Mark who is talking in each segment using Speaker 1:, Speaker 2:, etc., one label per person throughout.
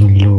Speaker 1: ဒီလို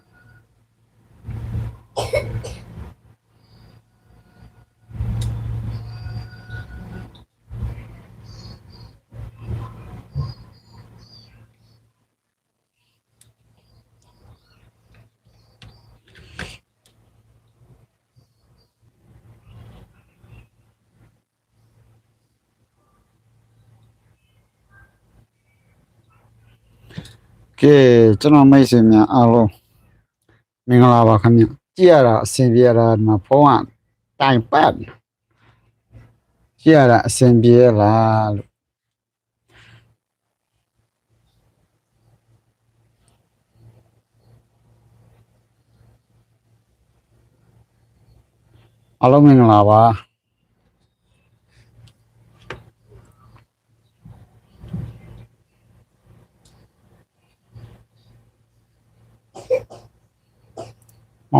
Speaker 1: ကွာစကံကဲကျွန်တော်မိတ်ဆွေများအားလုံးမင်္ဂလာပါခင်ဗျကြည့်ရတာအဆင်ပြေရတာဒီမှာဖုန်းကတိုင်ပတ်ကြည့်ရတာအဆင်ပြေရလားလို့အားလုံးမင်္ဂလာပါ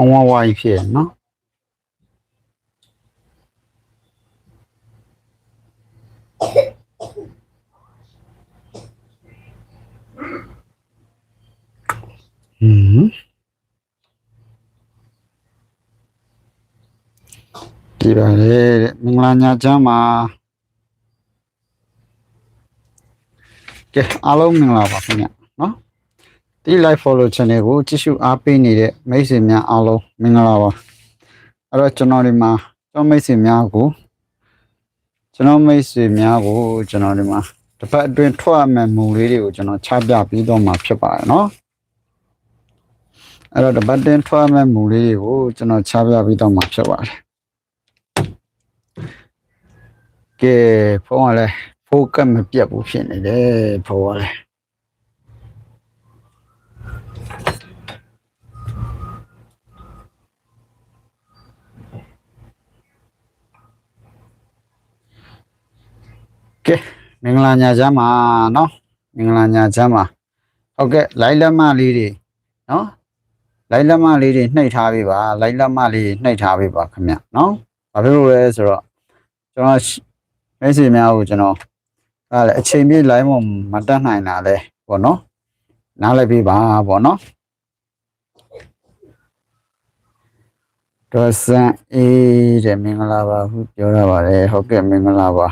Speaker 1: မောင်ဝဝိုင်းဖြစ်ရနော်ဟမ်ဒီပါလေတဲ့မင်္ဂလာညချမ်းပါကဲအားလုံးမင်္ဂလာပါခင်ဗျနော် ဒီ live follow channel ကိုကြည့်ရှုအားပေးနေတဲ့မိတ်ဆွေများအားလုံးမင်္ဂလာပါအဲ့တော့ကျွန်တော်ဒီမှာကျွန်တော်မိတ်ဆွေများကိုကျွန်တော်မိတ်ဆွေများကိုကျွန်တော်ဒီမှာတစ်ပတ်အတွင်းထွက်ရမယ့်မူလေးတွေကိုကျွန်တော်ချပြပြီးတော့မှာဖြစ်ပါတယ်เนาะအဲ့တော့တစ်ပတ်အတွင်းထွက်ရမယ့်မူလေးတွေကိုကျွန်တော်ချပြပြီးတော့မှာဖြစ်ပါတယ်ကဲဖုန်းကလည်းဖိုကတ်မပြတ်ဘူးဖြစ်နေတယ်ဖုန်းကလည်း ကဲမင်္ဂလာညချမ်းပါเนาะမင်္ဂလာညချမ်းပါဟုတ်ကဲ့လိုင်းလက်မလေးတွေเนาะလိုင်းလက်မလေးတွေနှိပ်ထားပေးပါလိုင်းလက်မလေးတွေနှိပ်ထားပေးပါခင်ဗျเนาะဘာဖြစ်လို့လဲဆိုတော့ကျွန်တော်မိတ်ဆွေများကိုကျွန်တော်အဲ့ဒါအချိန်ပြည့်လိုင်းမမတက်နိုင်တာလဲပေါ့เนาะနားလိုက်ပေးပါပေါ့เนาะတော့စံအေးတဲ့မင်္ဂလာပါဟုပြောရပါတယ်ဟုတ်ကဲ့မင်္ဂလာပါ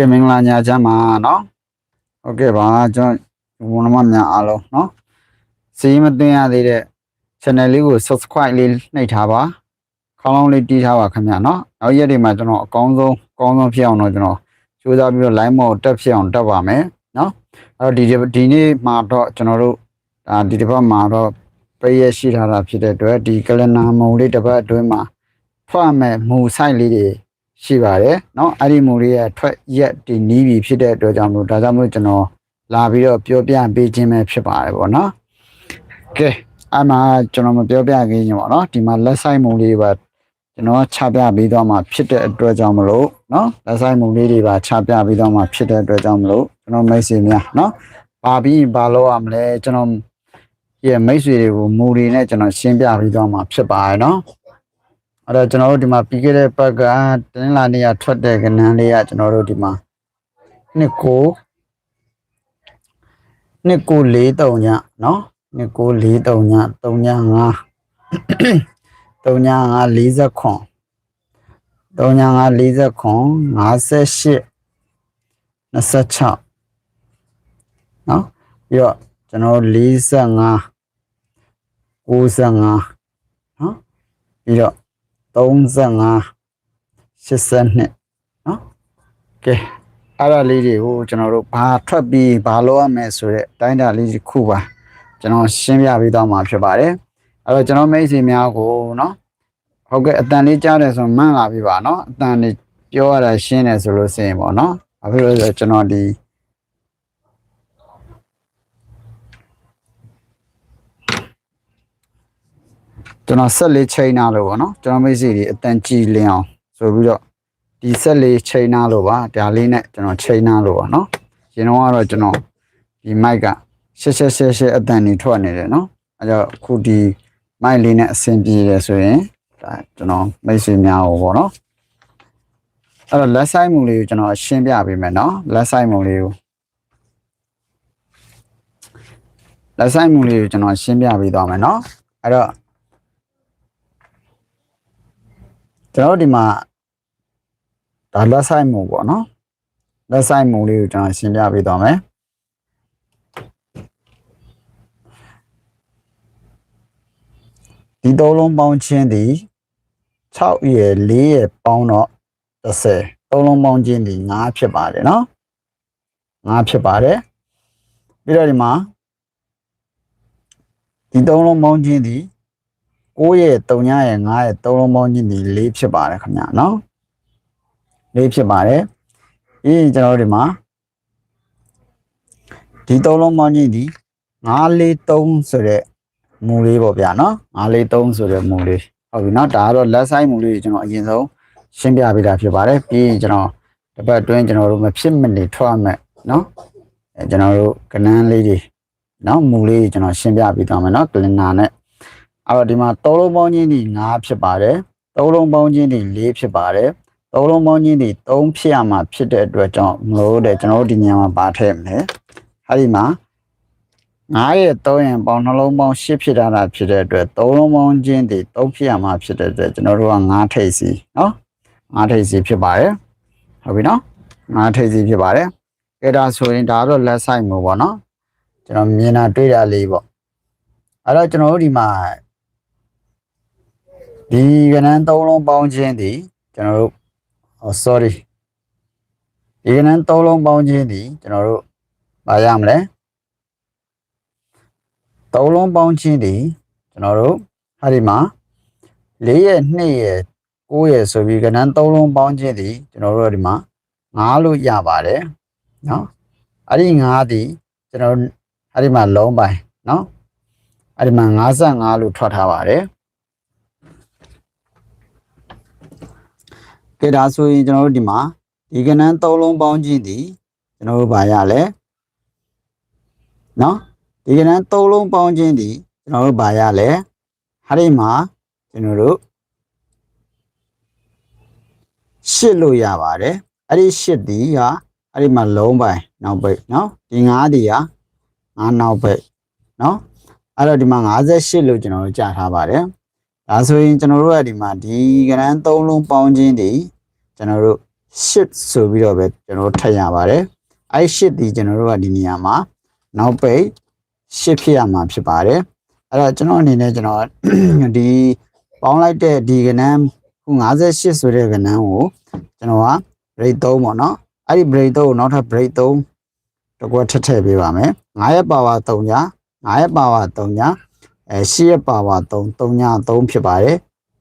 Speaker 1: ကဲမင်္ဂလာညချမ်းပါနော်ဟုတ်ကဲ့ပါကျွန်တော်ဝန်မများအားလုံးနော်စီးမသွင်းရသေးတဲ့ channel လေးကို subscribe လေးနှိပ်ထားပါခေါင်းလုံးလေးတီးထားပါခင်ဗျာနော်နောက်ရက်တွေမှာကျွန်တော်အကောင်းဆုံးအကောင်းဆုံးဖြစ်အောင်တော့ကျွန်တော်ကြိုးစားပြီးတော့ line mode တက်ဖြစ်အောင်တက်ပါမယ်နော်အဲ့တော့ဒီဒီနေ့မှာတော့ကျွန်တော်တို့ဒါဒီတစ်ပတ်မှာတော့ပရရှိထားတာဖြစ်တဲ့အတွက်ဒီကလနာမုံလေးတစ်ပတ်အတွင်းမှာဖတ်မဲ့မူဆိုင်လေးတွေ ရှိပါတယ်เนาะအဲ့ဒီမူလေးရဲ့ထွက်ရက်ဒီနီးပြီဖြစ်တဲ့အတွက်ကြောင့်မလို့ဒါကြောင့်မလို့ကျွန်တော်လာပြီးတော့ပြောပြပေးခြင်းပဲဖြစ်ပါတယ်ပေါ့နော်ကဲအမှကျွန်တော်မပြောပြခင်ညပေါ့နော်ဒီမှာလက်ဆိုင်မူလေးပါကျွန်တော်ချပြပေးသွားမှာဖြစ်တဲ့အတွက်ကြောင့်မလို့เนาะလက်ဆိုင်မူလေးတွေပါချပြပေးသွားမှာဖြစ်တဲ့အတွက်ကြောင့်မလို့ကျွန်တော်မိတ်ဆွေများเนาะပါပြီးဘာလို့ရမလဲကျွန်တော်ရဲ့မိတ်ဆွေတွေကိုမူတွေနဲ့ကျွန်တော်ရှင်းပြပေးသွားမှာဖြစ်ပါတယ်เนาะ အဲ့တော့ကျွန်တော်တို့ဒီမှာပြီးခဲ့တဲ့ဘက်ကတနင်္လာနေ့ကထွက်တဲ့ကဏ္ဍလေးကကျွန်တော်တို့ဒီမှာနှစ်ကိုနှစ်ကို၄တုံညနော်နှစ်ကို၄တုံညတုံည5တုံည5 40ခွန်တုံည5 40ခွန်58 26နော်ပြီးတော့ကျွန်တော်45 95နော်ပြီးတော့ 35 82နော်ကဲအဲ့ဒါလေးတွေကိုကျွန်တော်တို့ဘာထွက်ပြီးဘာလုပ်ရမလဲဆိုတဲ့တိုင်းတာလေးတစ်ခုပါကျွန်တော်ရှင်းပြပေးတော့မှာဖြစ်ပါတယ်အဲ့တော့ကျွန်တော်မိတ်ဆွေများကိုနော်ဟုတ်ကဲ့အတန်လေးကြားတယ်ဆိုမှန်းလာပြီပါနော်အတန်လေးပြောရတာရှင်းတယ်ဆိုလို့ရှိရင်ပေါ့နော်ဘာဖြစ်လို့လဲဆိုတော့ကျွန်တော်ဒီ ကျွန်တော်ဆက်လေးချိန်နာလို့ပေါ့နော်ကျွန်တော်မိတ်ဆွေတွေအတန်ကြည်လင်းအောင်ဆိုပြီးတော့ဒီဆက်လေးချိန်နာလို့ပါဒါလေးနဲ့ကျွန်တော်ချိန်နာလို့ပါနော်ရင်တော့ကတော့ကျွန်တော်ဒီမိုက်ကရှက်ရှက်ရှက်ရှက်အတန်နေထွက်နေတယ်နော်အဲကြောင့်အခုဒီမိုက်လေးနဲ့အဆင်ပြေတယ်ဆိုရင်ဒါကျွန်တော်မိတ်ဆွေများဟောပေါ့နော်အဲ့တော့လက်ဆိုင်မှုလေးကိုကျွန်တော်ရှင်းပြပေးမယ်နော်လက်ဆိုင်မှုလေးကိုလက်ဆိုင်မှုလေးကိုကျွန်တော်ရှင်းပြပေးသွားမယ်နော်အဲ့တော့ ကျွန်တော်ဒီမှာဒါလက်ဆိုင်မုံပေါ့နော်လက်ဆိုင်မုံလေးကိုကျွန်တော်ရှင်းပြပေးသွားမယ်ဒီသုံးလုံးပေါင်းခြင်းသည်6ရယ်4ရယ်ပေါင်းတော့30သုံးလုံးပေါင်းခြင်းသည်9ဖြစ်ပါတယ်နော်9ဖြစ်ပါတယ်ပြီးတော့ဒီမှာဒီသုံးလုံးပေါင်းခြင်းသည် 6ရဲ့3ညရဲ့9ရဲ့3လုံးပေါင်းညစ်နေ4ဖြစ်ပါတယ်ခင်ဗျာနော်၄ဖြစ်ပါတယ်အေးကျွန်တော်တို့ဒီမှာဒီ3လုံးပေါင်းညစ်ဒီ943ဆိုတဲ့မူလေးပေါ့ဗျာနော်943ဆိုတဲ့မူလေးဟုတ်ပြီနော်ဒါကတော့ left side မူလေးကိုကျွန်တော်အရင်ဆုံးရှင်းပြပေးတာဖြစ်ပါတယ်ပြီးရင်ကျွန်တော်တစ်ပတ်အတွင်းကျွန်တော်တို့မဖြစ်မနေထွက်မယ်နော်အဲကျွန်တော်တို့ကဏန်းလေးတွေနော်မူလေးကိုကျွန်တော်ရှင်းပြပေးသွားမယ်နော်ကလင်နာနဲ့ အဲ့တော့ဒီမှာသုံးလုံးပေါင်းချင်းဒီ9ဖြစ်ပါတယ်သုံးလုံးပေါင်းချင်းဒီ4ဖြစ်ပါတယ်သုံးလုံးပေါင်းချင်းဒီ3ဖြစ်ရမှာဖြစ်တဲ့အတွက်ကြောင့်မလို့တဲ့ကျွန်တော်တို့ဒီညမှာပါထည့်မလဲအဲ့ဒီမှာ9ရဲ့3ရင်ပေါင်းနှလုံးပေါင်း10ဖြစ်တာဖြစ်တဲ့အတွက်သုံးလုံးပေါင်းချင်းဒီ3ဖြစ်ရမှာဖြစ်တဲ့အတွက်ကျွန်တော်တို့က9ထိပ်စီเนาะ ငါးထိပ်စီဖြစ်ပါတယ်ဟုတ်ပြီနော်ငါးထိပ်စီဖြစ်ပါတယ်ကဲဒါဆိုရင်ဒါတော့လက်ဆိုင်မှုပေါ့နော်ကျွန်တော်မြင်တာတွေ့တာလေးပေါ့အဲ့တော့ကျွန်တော်တို့ဒီမှာ ဒီကဏ္ဍ၃လုံးပေါင်းခြင်းသည်ကျွန်တော်တို့ sorry ဒီကဏ္ဍ၃လုံးပေါင်းခြင်းသည်ကျွန်တော်တို့မရမလဲ၃လုံးပေါင်းခြင်းသည်ကျွန်တော်တို့အဲ့ဒီမှာ၄ရက်၂ရက်၉ရက်ဆိုပြီးကဏ္ဍ၃လုံးပေါင်းခြင်းသည်ကျွန်တော်တို့ဒီမှာ၅လို့ရပါတယ်နော်အဲ့ဒီ၅သည်ကျွန်တော်အဲ့ဒီမှာလုံးပိုင်းနော်အဲ့ဒီမှာ55လို့ထွက်ထားပါတယ် ကဲဒါဆိုရင်ကျွန်တော်တို့ဒီမှာဒီကဏ္ဍသုံးလုံးပေါင်းကြည့်သည်ကျွန်တော်တို့ဗာရလဲနော်ဒီကဏ္ဍသုံးလုံးပေါင်းခြင်းသည်ကျွန်တော်တို့ဗာရလဲဟာဒီမှာကျွန်တော်တို့ရှစ်လို့ရပါတယ်အဲ့ဒီရှစ်ဒီဟာအဲ့ဒီမှာလုံးပိုင်းနောက်ပိတ်နော်ဒီငါးဒီဟာငါးနောက်ပိတ်နော်အဲ့တော့ဒီမှာ58လို့ကျွန်တော်တို့ကြားထားပါတယ် ဒါဆိုရင်ကျွန်တော်တို့ကဒီမှာဒီကရန်3လုံးပေါင်းခြင်းဒီကျွန်တော်တို့ရှစ်ဆိုပြီးတော့ပဲကျွန်တော်တို့ထည့်ရပါတယ်အဲ့ရှစ်ဒီကျွန်တော်တို့ကဒီနေရာမှာနောက်ပိတ်ရှစ်ဖြစ်ရမှာဖြစ်ပါတယ်အဲ့တော့ကျွန်တော်အနေနဲ့ကျွန်တော်ဒီပေါင်းလိုက်တဲ့ဒီကနန်းခု58ဆိုတဲ့ကဏ္ဍကိုကျွန်တော်က break 3ပေါ့နော်အဲ့ဒီ break 3ကိုနောက်ထပ် break 3တကွက်ထပ်ထည့်ပေးပါမယ်9ရဲ့ power 3ညာ9ရဲ့ power 3ညာ အဲ10ရဲ့ power 3 3ညာ3ဖြစ်ပါတယ်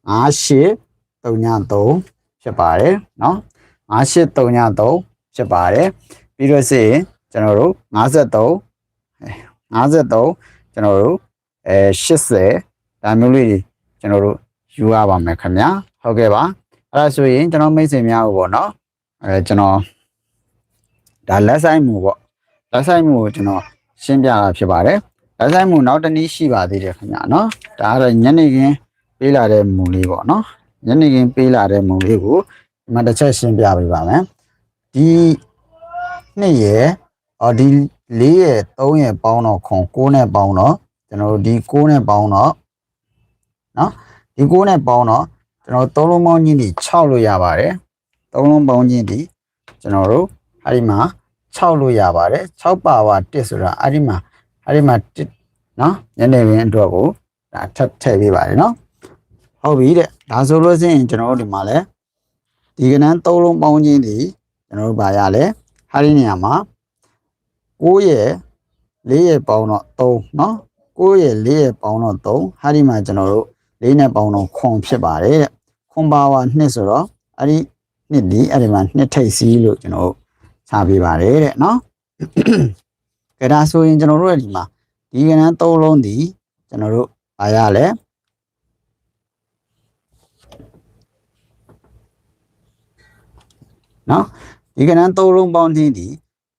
Speaker 1: 9 8 3ညာ3ဖြစ်ပါတယ်နော်9 8 3ညာ3ဖြစ်ပါတယ်ပြီးတော့စေကျွန်တော်တို့53 53ကျွန်တော်တို့အဲ80ဒါမျိုးလေးတွေကျွန်တော်တို့ယူရပါမယ်ခင်ဗျာဟုတ်ကဲ့ပါအဲ့ဒါဆိုရင်ကျွန်တော်မိတ်ဆွေများကိုပေါ့နော်အဲကျွန်တော်ဒါလက်ဆိုင်မှုပေါ့လက်ဆိုင်မှုကိုကျွန်တော်ရှင်းပြတာဖြစ်ပါတယ် လက်ဆိုင်မှုနောက်တစ်နည်းရှိပါသေးတယ်ခင်ဗျာနော်ဒါကတော့ညနေခင်းပေးလာတဲ့မူလေးပေါ့နော်ညနေခင်းပေးလာတဲ့မူလေးကိုဒီမှာတစ်ချက်ရှင်းပြပေးပါမယ်ဒီနှစ်ရယ်အော်ဒီ၄ရယ်၃ရယ်ပေါင်းတော့ခွန်9နဲ့ပေါင်းတော့ကျွန်တော်တို့ဒီ9နဲ့ပေါင်းတော့နော်ဒီ9နဲ့ပေါင်းတော့ကျွန်တော်သုံးလုံးပေါင်းချင်းဒီ6လို့ရပါတယ်သုံးလုံးပေါင်းချင်းဒီကျွန်တော်တို့အဲ့ဒီမှာ6လို့ရပါတယ်6ပါဝါ1ဆိုတာအဲ့ဒီမှာ အဲ့ဒီမှာ1နော်ညနေခင်းအတွက်ကိုဒါထပ်ထည့်ပေးပါတယ်နော်ဟုတ်ပြီတဲ့ဒါဆိုလို့ရှိရင်ကျွန်တော်တို့ဒီမှာလဲဒီကနန်းသုံးလုံးပေါင်းချင်းဒီကျွန်တော်တို့ဗာရလဲဟာဒီနေရာမှာ9ရဲ့4ရဲ့ပေါင်းတော့3နော်9ရဲ့4ရဲ့ပေါင်းတော့3ဟာဒီမှာကျွန်တော်တို့၄နဲ့ပေါင်းတော့ခွန်ဖြစ်ပါတယ်တဲ့ခွန်ပါဝါ2ဆိုတော့အဲ့ဒီနှစ်ဒီအဲ့ဒီမှာနှစ်ထိပ်စီးလို့ကျွန်တော်တို့ချပေးပါတယ်တဲ့နော် ကဲဒါဆိုရင်ကျွန်တော်တို့ရဲ့ဒီမှာဒီကဏ္ဍသုံးလုံးဒီကျွန်တော်တို့အားရလဲနော်ဒီကဏ္ဍသုံးလုံးပေါင်းခြင်းဒီ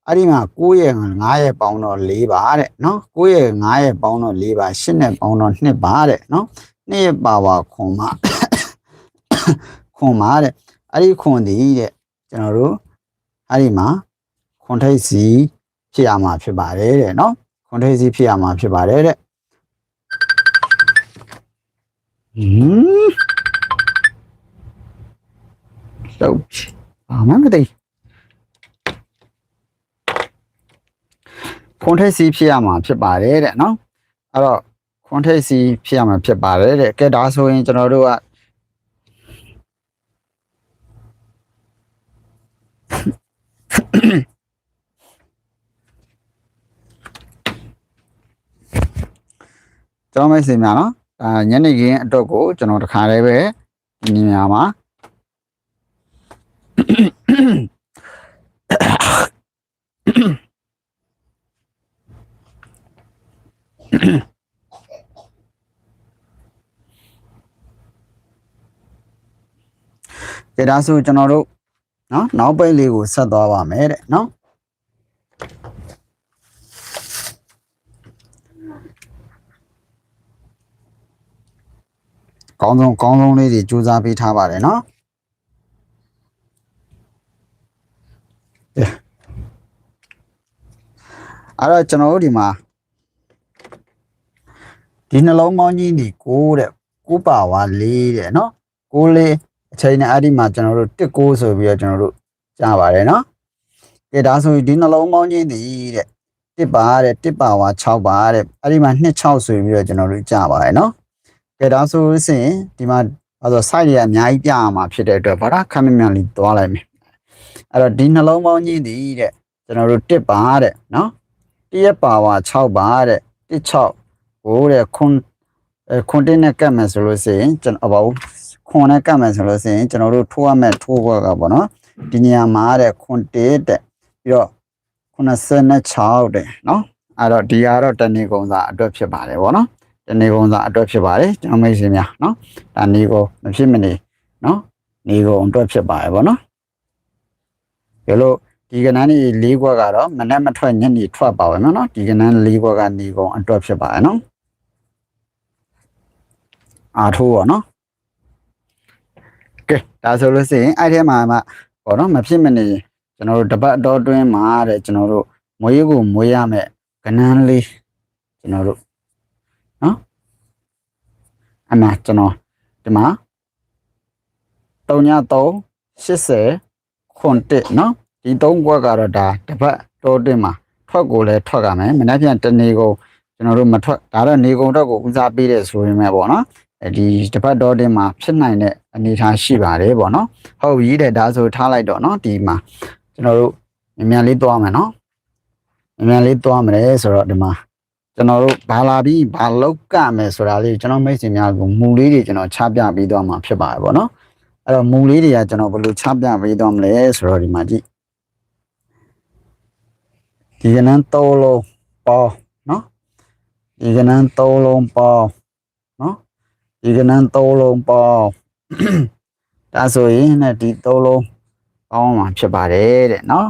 Speaker 1: အဲ့ဒီမှာ9ရဲ့9ရဲ့ပေါင်းတော့4ပါတဲ့နော်9ရဲ့9ရဲ့ပေါင်းတော့4ပါ8နဲ့ပေါင်းတော့2ပါတဲ့နော်2ရဲ့ပါဝါခွန်မှာခွန်မှာတဲ့အဲ့ဒီခွန်ဒီတဲ့ကျွန်တော်တို့အဲ့ဒီမှာခွန်ထိတ်စီ ဖြစ်ရမှာဖြစ်ပါတယ်တဲ့နော်ခွန်ထိတ်စီဖြစ်ရမှာဖြစ်ပါတယ်တဲ့ဟင်းတော့ဘာမှမသိခွန်ထိတ်စီဖြစ်ရမှာဖြစ်ပါတယ်တဲ့နော်အဲ့တော့ခွန်ထိတ်စီဖြစ်ရမှာဖြစ်ပါတယ်တဲ့ကဲဒါဆိုရင်ကျွန်တော်တို့က ကျွန်တော်မိတ်ဆွေများနော်အာညနေခင်းအတွက်ကိုကျွန်တော်တခါတည်းပဲညီများမှာကြဒါဆိုကျွန်တော်တို့နော်နောက်ပိတ်လေးကိုဆက်သွားပါမယ်တဲ့နော် ကောင်းဆုံးကောင်းဆုံးလေးတွေစူးစမ်းပေးထားပါတယ်နော်အဲ့တော့ကျွန်တော်တို့ဒီမှာဒီနှလုံးပေါင်းကြီးဒီ6တဲ့6ပါဝါ4တဲ့နော်6လေးအချိန်နဲ့အဲ့ဒီမှာကျွန်တော်တို့1 6ဆိုပြီးတော့ကျွန်တော်တို့ကြားပါတယ်နော်ကဲဒါဆိုရင်ဒီနှလုံးပေါင်းကြီးဒီတဲ့1ပါတဲ့1ပါဝါ6ပါတဲ့အဲ့ဒီမှာ2 6ဆိုပြီးတော့ကျွန်တော်တို့ကြားပါတယ်နော် ကဲဒါဆိုလို့ရှိရင်ဒီမှာအဲ့တော့ site တွေကအများကြီးပြရမှာဖြစ်တဲ့အတွက်ဗရာခမ်းမြန်လေးသွားလိုက်မယ်အဲ့တော့ဒီနှလုံးပေါင်းကြီးတည်တဲ့ကျွန်တော်တို့1ပါတဲ့နော်1ရက်ပါဝါ6ပါတဲ့16ဟိုတဲ့ခွန်အဲခွန်တင်းနဲ့ကတ်မယ်ဆိုလို့ရှိရင်ကျွန်တော်ဘာခွန်နဲ့ကတ်မယ်ဆိုလို့ရှိရင်ကျွန်တော်တို့ထိုးရမယ်ထိုးဘွက်ကပေါ့နော်ဒီနေရာမှာတဲ့ခွန်တေးတဲ့ပြီးတော့96တဲ့နော်အဲ့တော့ဒီကတော့တဏီကုံစာအတွက်ဖြစ်ပါတယ်ဗောနော် တနေကုန်စာအတွက်ဖြစ်ပါတယ်ကျွန်တော်မိတ်ဆွေများเนาะဒါနေကိုမဖြစ်မနေเนาะနေကုန်အတွက်ဖြစ်ပါတယ်ဗောနော်ဒီလိုဒီကနန်းကြီး၄ခွက်ကတော့မနဲ့မထွက်ညနေထွက်ပါပဲเนาะဒီကနန်း၄ခွက်ကနေကုန်အတွက်ဖြစ်ပါတယ်เนาะအားထိုးပါเนาะကဲဒါဆိုလို့ရှိရင်အဲ့ထဲမှာမှပေါ့နော်မဖြစ်မနေကျွန်တော်တို့တပတ်တော်တွင်းမှာတဲ့ကျွန်တော်တို့မွေးကိုမွေးရမယ်ကနန်းလေးကျွန်တော်တို့ နော်အမှကျွန်တော်ဒီမှာ33 80ခွန်တက်နော်ဒီ၃ခွက်ကတော့ဒါတစ်ပတ်တိုးတက်မှာထွက်ကိုလည်းထွက်ကမယ်မနေ့ပြန်တနေကုန်ကျွန်တော်တို့မထွက်ဒါတော့နေကုန်တော့ကိုဦးစားပေးတဲ့ဆိုရင်ပဲပေါ့နော်အဲဒီတစ်ပတ်တော့တင်မှာဖြစ်နိုင်တဲ့အနေအထားရှိပါတယ်ပေါ့နော်ဟုတ်ပြီတဲ့ဒါဆိုထားလိုက်တော့နော်ဒီမှာကျွန်တော်တို့မြန်မြန်လေးသွားမယ်နော်မြန်မြန်လေးသွားမယ်ဆိုတော့ဒီမှာ ကျွန်တော်တို့ဘာလာပြီးဘာလောက်ကမယ်ဆိုတာလေးကျွန်တော်မိတ်ဆွေများကိုမူလေးတွေကျွန်တော်ချပြပေးသွားမှာဖြစ်ပါတယ်ဗောနော်အဲ့တော့မူလေးတွေကကျွန်တော်ဘယ်လိုချပြပေးသွားမလဲဆိုတော့ဒီမှာကြည့်ဒီကနန်းသုံးလုံးပေါနော်ဒီကနန်းသုံးလုံးပေါနော်ဒီကနန်းသုံးလုံးပေါဒါဆိုရင်ねဒီသုံးလုံးပေါင်းမှာဖြစ်ပါတယ်တဲ့နော်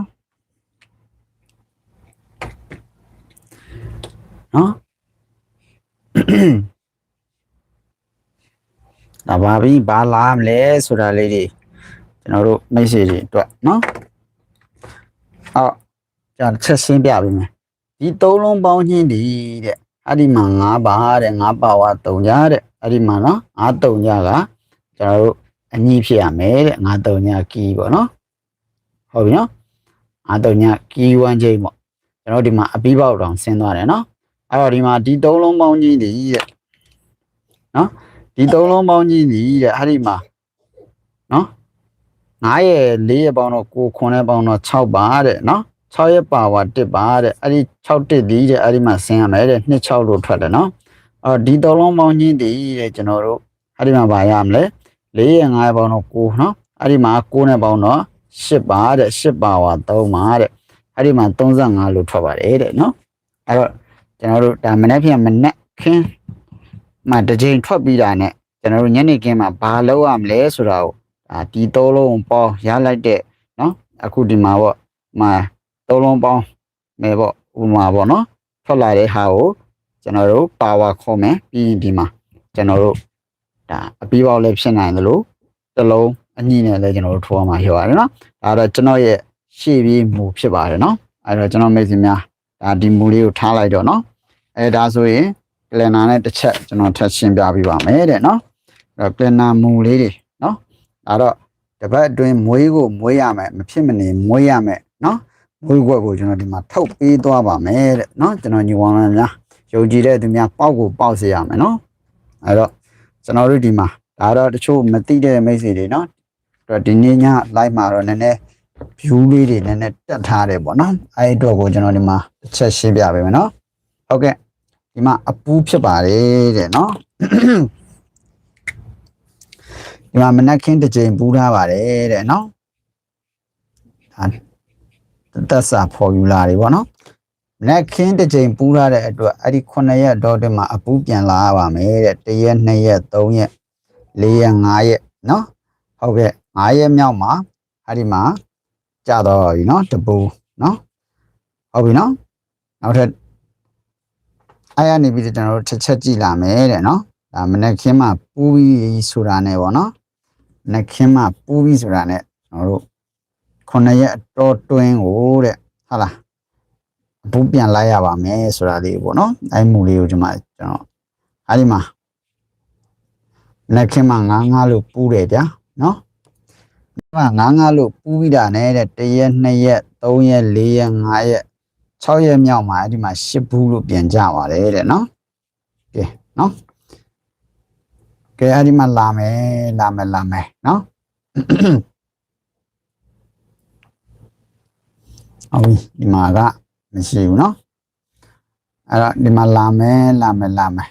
Speaker 1: နော်ဒါပါပြီဘာလာမလဲဆိုတာလေးတွေကျွန်တော်တို့မိတ်ဆွေတွေအတွက်နော်အော်ကျွန်တော်ချက်ရှင်းပြပေးမယ်ဒီသုံးလုံးပေါင်းခြင်းဒီတဲ့အဲ့ဒီမှာ၅ပါတဲ့၅ပါဝါ၃ကြတဲ့အဲ့ဒီမှာနော်၅၃ကြကကျွန်တော်တို့အညီဖြစ်ရမယ်တဲ့၅၃ညကီးပေါ့နော်ဟုတ်ပြီနော်၅၃ညကီးဝမ်းချိန်ပေါ့ကျွန်တော်ဒီမှာအပီးပေါက်တောင်ဆင်းသွားတယ်နော် အဲ့တော့ဒီမှာဒီသုံးလုံးပေါင်းကြီးဒီတဲ့နော်ဒီသုံးလုံးပေါင်းကြီးဒီတဲ့အဲ့ဒီမှာနော်9ရဲ့4ရဲ့ပေါင်းတော့9ခွန်ရဲ့ပေါင်းတော့6ပါတဲ့နော်6ရဲ့ပါဝါ1ပါတဲ့အဲ့ဒီ6တစ်ဒီတဲ့အဲ့ဒီမှာဆင်းရမယ်တဲ့2 6လို့ထွက်တယ်နော်အော်ဒီသုံးလုံးပေါင်းကြီးဒီတဲ့ကျွန်တော်တို့အဲ့ဒီမှာဗာရမလဲ4ရဲ့9ရဲ့ပေါင်းတော့9နော်အဲ့ဒီမှာ9နဲ့ပေါင်းတော့10ပါတဲ့10ပါဝါ3ပါတဲ့အဲ့ဒီမှာ35လို့ထွက်ပါတယ်တဲ့နော်အဲ့တော့ ကျွန်တော်တို့ဒါမနေ့ပြန်မနေ့ခင်းမှတစ်ချိန်ထွက်ပြီးတာနဲ့ကျွန်တော်တို့ညနေခင်းမှာဘာလုပ်ရမလဲဆိုတာကိုဒါဒီသုံးလုံးပေါင်းရလိုက်တဲ့နော်အခုဒီမှာပေါ့မှာသုံးလုံးပေါင်းမယ်ပေါ့ဥပမာပေါ့နော်ထွက်လာတဲ့ဟာကိုကျွန်တော်တို့ပါဝါခေါ်မယ်ပြီးရင်ဒီမှာကျွန်တော်တို့ဒါအပြီးပေါက်လည်းဖြစ်နိုင်တယ်လို့တစ်လုံးအညိနဲ့လည်းကျွန်တော်တို့ထိုးအောင်မှာဖြစ်ပါတယ်နော်ဒါတော့ကျွန်တော်ရဲ့ရှေ့ပြေးမူဖြစ်ပါတယ်နော်အဲ့တော့ကျွန်တော်မိတ်ဆွေများ ဒါဒီမူလေးကိုထားလိုက်တော့နော်အဲဒါဆိုရင်ကလန်နာနဲ့တစ်ချက်ကျွန်တော်ထပ်ရှင်းပြပေးပါမယ်တဲ့နော်အဲ့တော့ကလန်နာမူလေးတွေနော်ဒါတော့တပတ်အတွင်းမွေးကိုမွေးရမယ်မဖြစ်မနေမွေးရမယ်နော်မွေးခွက်ကိုကျွန်တော်ဒီမှာထုတ်ပေးသွားပါမယ်တဲ့နော်ကျွန်တော်ညီဝန်လန်းများယုံကြည်တဲ့သူများပေါက်ကိုပေါက်စေရမယ်နော်အဲ့တော့ကျွန်တော်တို့ဒီမှာဒါတော့တချို့မသိတဲ့မိတ်ဆွေတွေနော်အဲ့တော့ဒီနေ့ည live မှာတော့နည်းနည်း view လေးတွေနည်းနည်းတက်ထားတယ်ပေါ့နော်အဲ့ဒီတော့ကိုကျွန်တော်ဒီမှာတစ်ချက်ရှင်းပြပေးမယ်နော်ဟုတ်ကဲ့ဒီမှာအပူးဖြစ်ပါတယ်တဲ့နော်ဒီမှာမနက်ခင်းတစ်ချိန်ပူးထားပါတယ်တဲ့နော်ဒါသက်စာ formula တွေပေါ့နော်မနက်ခင်းတစ်ချိန်ပူးထားတဲ့အတွက်အဲ့ဒီ9ရက်တော့တင်မှာအပူးပြန်လာရပါမယ်တဲ့1ရက်2ရက်3ရက်4ရက်5ရက်နော်ဟုတ်ကဲ့5ရက်မြောက်မှာအဲ့ဒီမှာ ကြတော့ပြီเนาะတပူเนาะဟုတ်ပြီเนาะနောက်ထပ်အဲ့ရနေပြီးတော့ကျွန်တော်တို့တစ်ချက်ကြည့်လာမယ်တဲ့เนาะဒါမနေ့ခင်းမှာပူးပြီးဆိုတာနဲ့ပေါ့เนาะမနေ့ခင်းမှာပူးပြီးဆိုတာနဲ့ကျွန်တော်တို့ခုနှစ်ရက်အတော်တွင်းကိုတဲ့ဟုတ်လားအပူပြန်လိုက်ရပါမယ်ဆိုတာလေးပေါ့เนาะအဲ့မူလေးကိုကျွန်မကျွန်တော်အဲ့ဒီမှာမနေ့ခင်းမှာငါးငါးလို့ပူးတယ်ဗျာเนาะ ဒီ မှာငါးငါးလို့ပူးပြီးတာနဲ့တဲ့1ရက်2ရက်3ရက်4ရက်5ရက်6ရက်မြောက်မှာအဲ့ဒီမှာ10ဘူးလို့ပြန်ကြပါတယ်တဲ့နော်ကဲနော်ကဲအဲ့ဒီမှာလာမယ်လာမယ်လာမယ်နော်အော်ဒီမှာကမရှိဘူးနော်အဲ့တော့ဒီမှာလာမယ်လာမယ်လာမယ်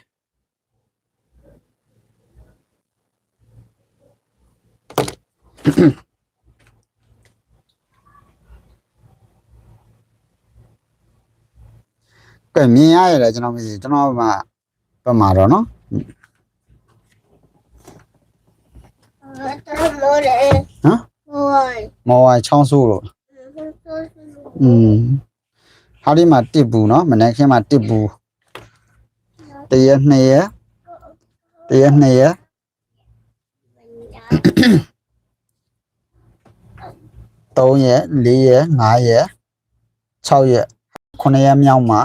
Speaker 1: ကဲမြင်ရရတယ်ကျွန်တော်မရှိကျွန်တော်မှပြမှာတော့နော်
Speaker 2: Está more.
Speaker 1: ဟမ်
Speaker 2: Oi.
Speaker 1: မော်ဝိုင်ချောင်းဆိုးလို့อืมဟာဒီမှာတစ်ဘူးနော်မနေ့ကမှတစ်ဘူးတရက်နှစ်ရက်တရက်နှစ်ရက် သုံးရက်လေးရက်ငါးရက်6ရက်9ရက်မြောက်မှာ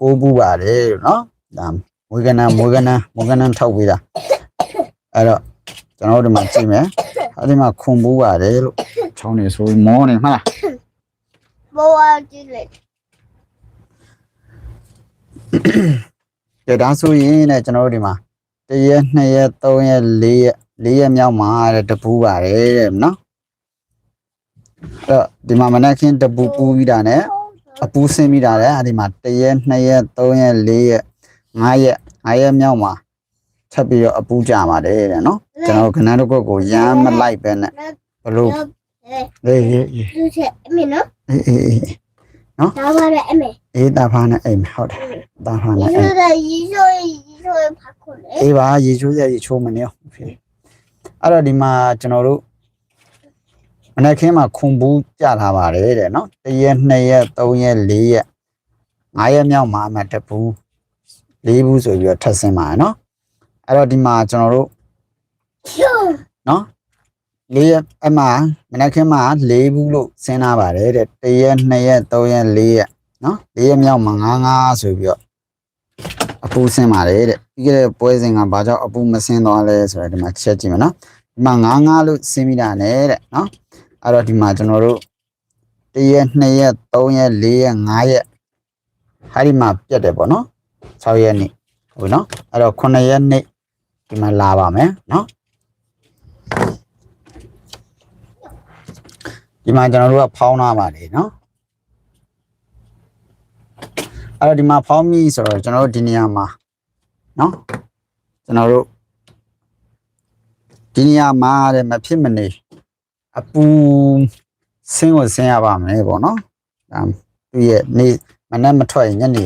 Speaker 1: ကိုးဘူးပါတယ်နော်ဒါမွေးကနန်းမွေးကနန်းမွေးကနန်းထောက်ပေးတာအဲ့တော့ကျွန်တော်တို့ဒီမှာကြည့်မယ်အဲ့ဒီမှာခွန်ဘူးပါတယ်လို့ချောင်းနေဆိုပြီးမောနေမှတ်လား
Speaker 2: Boa dile.
Speaker 1: ကဲဒါဆိုရင်လည်းကျွန်တော်တို့ဒီမှာ1ရက်2ရက်3ရက်4ရက်4ရက်မြောက်မှာတဲ့တပူးပါတယ်တဲ့နော်အဲ့ တော့ဒီမှာမနက်ခင်းတပူးပူးပြီးတာနဲ့အပူးဆင်းပြီးတာတဲ့အဲ့ဒီမှာ1ရက်2ရက်3ရက်4ရက်5ရက်5ရက်မြောက်မှာထပ်ပြီးတော့အပူးကြပါတယ်တဲ့နော်ကျွန်တော်တို့ခဏတစ်ခုကိုရမ်းမလိုက်ပဲနဲ့ဘလို့
Speaker 2: Eh,
Speaker 1: အေးအေးအေး
Speaker 2: du ser emme, no?
Speaker 1: အေးအေးအေး
Speaker 2: Da var det emme.
Speaker 1: အေးတာဖာနဲ့အိမ်ဟုတ်တယ်တာဖာနဲ့အိမ်
Speaker 2: Yiso da yiso yiso pakule.
Speaker 1: အေးပါရေချိုးစရာရေချိုးမနေအောင်ဖြစ်အဲ့တော့ဒီမှာကျွန်တော်တို့ မနေ့ခင်းမှာခွန်ဘူးကြထားပါတယ်တဲ့နော်တစ်ရက်နှစ်ရက်သုံးရက်လေးရက်ငါးရက်မြောက်မှာအမှတပူးလေးဘူးဆိုပြီးတော့ထပ်ဆင်းပါတယ်နော်အဲ့တော့ဒီမှာကျွန်တော်တို့နော်လေးရက်အမှမနေ့ခင်းမှာလေးဘူးလို့ဆင်းထားပါတယ်တဲ့တစ်ရက်နှစ်ရက်သုံးရက်လေးရက်နော်လေးရက်မြောက်မှာငါးငါးဆိုပြီးတော့အပူဆင်းပါတယ်တဲ့ပြီးခဲ့တဲ့ပွဲစဉ်ကဘာကြောင့်အပူမဆင်းသွားလဲဆိုတော့ဒီမှာချက်ကြည့်မယ်နော်ဒီမှာငါးငါးလို့ဆင်းမိတာနဲ့တဲ့နော် အဲ့တော့ဒီမှာကျွန်တော်တို့1ရက်2ရက်3ရက်4ရက်5ရက်ဟာဒီမှာပြတ်တယ်ပေါ့နော်6ရက်နေ့ဟုတ်နော်အဲ့တော့9ရက်နေ့ဒီမှာလာပါမယ်နော်ဒီမှာကျွန်တော်တို့ကဖောင်းလာပါလေနော်အဲ့တော့ဒီမှာဖောင်းပြီဆိုတော့ကျွန်တော်တို့ဒီနေရာမှာနော်ကျွန်တော်တို့ဒီနေရာမှာတဲ့မဖြစ်မနေ အပူဆင်းကိုဆင်းရပါမယ်ပေါ့နော်ဒါသူ့ရဲ့နေမနဲ့မထွက်ရင်ညနေ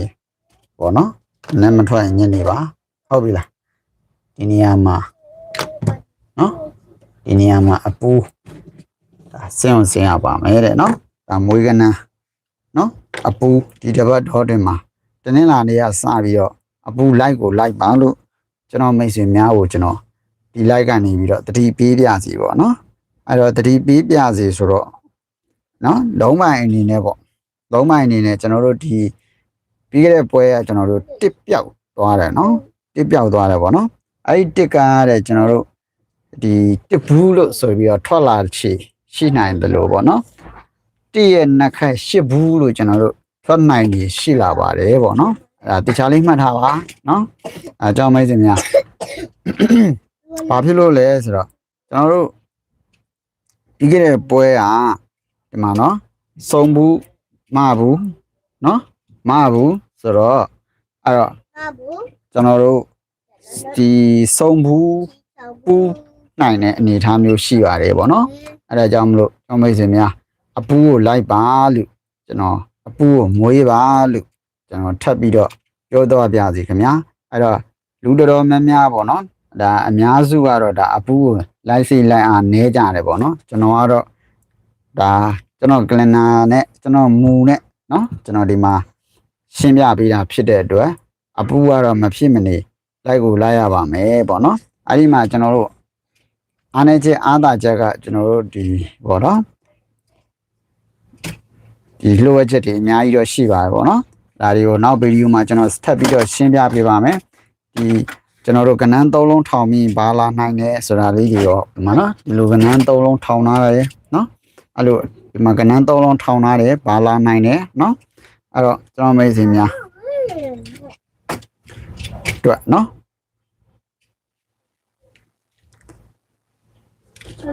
Speaker 1: ပေါ့နော်မနဲ့မထွက်ရင်ညနေပါဟုတ်ပြီလားဒီနေရာမှာနော်ဒီနေရာမှာအပူဒါဆင်းကိုဆင်းရပါမယ်တဲ့နော်ဒါမွေးကနန်းနော်အပူဒီတစ်ပတ်တော့တင်မှာတနင်္လာနေ့ကစပြီးတော့အပူလိုက်ကိုလိုက်ပါလို့ကျွန်တော်မိတ်ဆွေများကိုကျွန်တော်ဒီလိုက်ကနေပြီးတော့တတိပေးပြစီပေါ့နော် အဲ့တော့တတိပေးပြစီဆိုတော့နော်လုံးမိုင်အနေနဲ့ပေါ့လုံးမိုင်အနေနဲ့ကျွန်တော်တို့ဒီပြီးခဲ့တဲ့ပွဲကကျွန်တော်တို့တစ်ပြောက်သွားတယ်နော်တစ်ပြောက်သွားတယ်ပေါ့နော်အဲ့ဒီတစ်ကားတဲ့ကျွန်တော်တို့ဒီတစ်ဘူးလို့ဆိုပြီးတော့ထွက်လာချေရှိနိုင်တယ်လို့ပေါ့နော်တစ်ရဲ့နှစ်ခက်ရှစ်ဘူးလို့ကျွန်တော်တို့ထွက်နိုင်နေရှိလာပါတယ်ပေါ့နော်အဲ့ဒါတခြားလေးမှတ်ထားပါနော်အဲအကြောင်းမိတ်ဆွေများဘာဖြစ်လို့လဲဆိုတော့ကျွန်တော်တို့ ပြီးခဲ့တဲ့ပွဲကဒီမှာနော်စုံဘူးမဘူးနော်မဘူးဆိုတော့အဲ့တော့
Speaker 2: ဘာဘူး
Speaker 1: ကျွန်တော်တို့ဒီစုံဘူးနိုင်တဲ့အနေအထားမျိုးရှိပါတယ်ဗောနော်အဲ့ဒါကြောင့်မလို့ကျွန်တော်မိတ်ဆွေများအပူကိုလိုက်ပါလို့ကျွန်တော်အပူကိုမွေးပါလို့ကျွန်တော်ထပ်ပြီးတော့ပြောတော့ပြစီခင်ဗျာအဲ့တော့လူတော်တော်များများဗောနော်ဒါအများစုကတော့ဒါအပူကို လိုက်စီလိုက်အားနေကြတယ်ဗောနော်ကျွန်တော်ကတော့ဒါကျွန်တော်ကလင်နာနဲ့ကျွန်တော်မူနဲ့နော်ကျွန်တော်ဒီမှာရှင်းပြပေးတာဖြစ်တဲ့အတွက်အပူကတော့မဖြစ်မနေလိုက်ကိုလိုက်ရပါမယ်ဗောနော်အဲ့ဒီမှာကျွန်တော်တို့အားနေချက်အားသာချက်ကကျွန်တော်တို့ဒီဗောနော်ဒီလိုအပ်ချက်တွေအများကြီးတော့ရှိပါတယ်ဗောနော်ဒါတွေကိုနောက်ဗီဒီယိုမှာကျွန်တော်ထပ်ပြီးတော့ရှင်းပြပေးပါမယ်ဒီ ကျွန်တော်တို့ကနန်းသုံးလုံးထောင်ပြီးဘာလာနိုင်လဲဆိုတာလေးတွေရောဒီမှာနော်ဒီလိုကနန်းသုံးလုံးထောင်ထားရတယ်နော်အဲ့လိုဒီမှာကနန်းသုံးလုံးထောင်ထားတယ်ဘာလာနိုင်တယ်နော်အဲ့တော့ကျွန်တော်မိတ်ဆွေများတွေ့နော်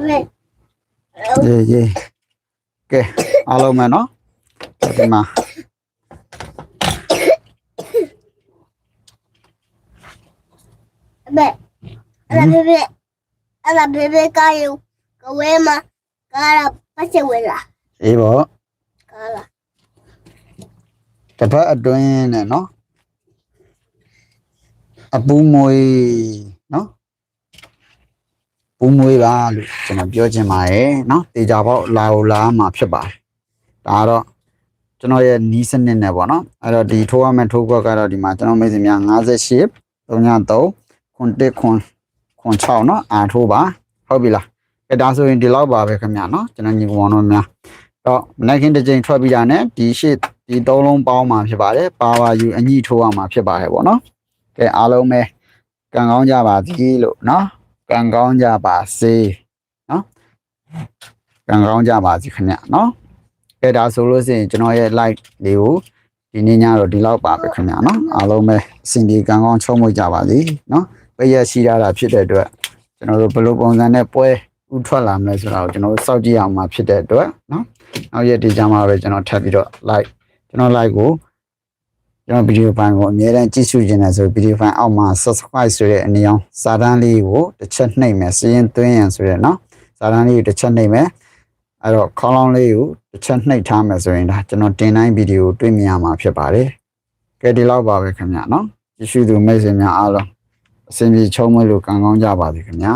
Speaker 2: ဘယ်
Speaker 1: ရေရေကဲအားလုံးမယ်နော်ဒီမှာ
Speaker 2: ဘယ်အဲ့ဒါဘယ်အဲ့ဒါဘယ်ဘယ်ကာယကဝဲမှာကာလာပတ်ချဝဲလာ
Speaker 1: အေးပေါ့
Speaker 2: ကာလာ
Speaker 1: တစ်ဖက်အတွင်းနဲ့နော်အပူမွေနော်ပူမွေပါလို့ကျွန်တော်ပြောချင်ပါတယ်နော်တေချာပေါက်လာကိုလာမှာဖြစ်ပါတယ်ဒါကတော့ကျွန်တော်ရဲ့နီးစနစ်နဲ့ပေါ့နော်အဲ့တော့ဒီထိုးရမယ့်ထိုးကွက်ကတော့ဒီမှာကျွန်တော်မိတ်ဆွေများ58 33 ခွန်1ခွန်ခွန်6နော်အာထိုးပါဟုတ်ပြီလားအဲဒါဆိုရင်ဒီလောက်ပါပဲခင်ဗျာနော်ကျွန်တော်ညီကောင်တို့များတော့မနေ့ကတစ်ကြိမ်ထွက်ပြီးတာနဲ့ဒီရှစ်ဒီသုံးလုံးပေါင်းမှာဖြစ်ပါတယ်ပါဝါယူအညှိထိုးရမှာဖြစ်ပါတယ်ပေါ့နော်ကဲအားလုံးပဲကံကောင်းကြပါစီလို့နော်ကံကောင်းကြပါစေနော်ကံကောင်းကြပါစီခင်ဗျာနော်ကဲဒါဆိုလို့ရှိရင်ကျွန်တော်ရဲ့ like လေးကိုဒီနေ့ညတော့ဒီလောက်ပါပဲခင်ဗျာနော်အားလုံးပဲအဆင်ပြေကံကောင်းချုံးမွေ့ကြပါစေနော်ပည့် ရရှိရတာဖြစ်တဲ့အတွက်ကျွန်တော်တို့ဘယ်လိုပုံစံနဲ့ပွဲဥထွက်လာမလဲဆိုတာကိုကျွန်တော်တို့စောင့်ကြည့်အောင်မှာဖြစ်တဲ့အတွက်နော်နောက်ရက်ဒီကြမှာပဲကျွန်တော်ထပ်ပြီးတော့ like ကျွန်တော် like ကိုကျွန်တော်ဗီဒီယိုပိုင်းကိုအများအားကြည့်ရှုခြင်းနဲ့ဆိုဗီဒီယိုပိုင်းအောက်မှာ subscribe ဆိုတဲ့အနေအောင်စာတန်းလေးကိုတစ်ချက်နှိပ်မယ်စရင်သွင်းရန်ဆိုတဲ့နော်စာတန်းလေးကိုတစ်ချက်နှိပ်မယ်အဲ့တော့ခေါင်းလောင်းလေးကိုတစ်ချက်နှိပ်ထားမယ်ဆိုရင်ဒါကျွန်တော်တင်တိုင်းဗီဒီယိုတွေ့မြင်ရမှာဖြစ်ပါတယ်ကဲဒီလောက်ပါပဲခင်ဗျာနော်ကြည့်ရှုသူမိတ်ဆွေများအားလုံး အစဉ်ပြေချုံးမွေးလို့ကံကောင်းကြပါစေခင်ဗျာ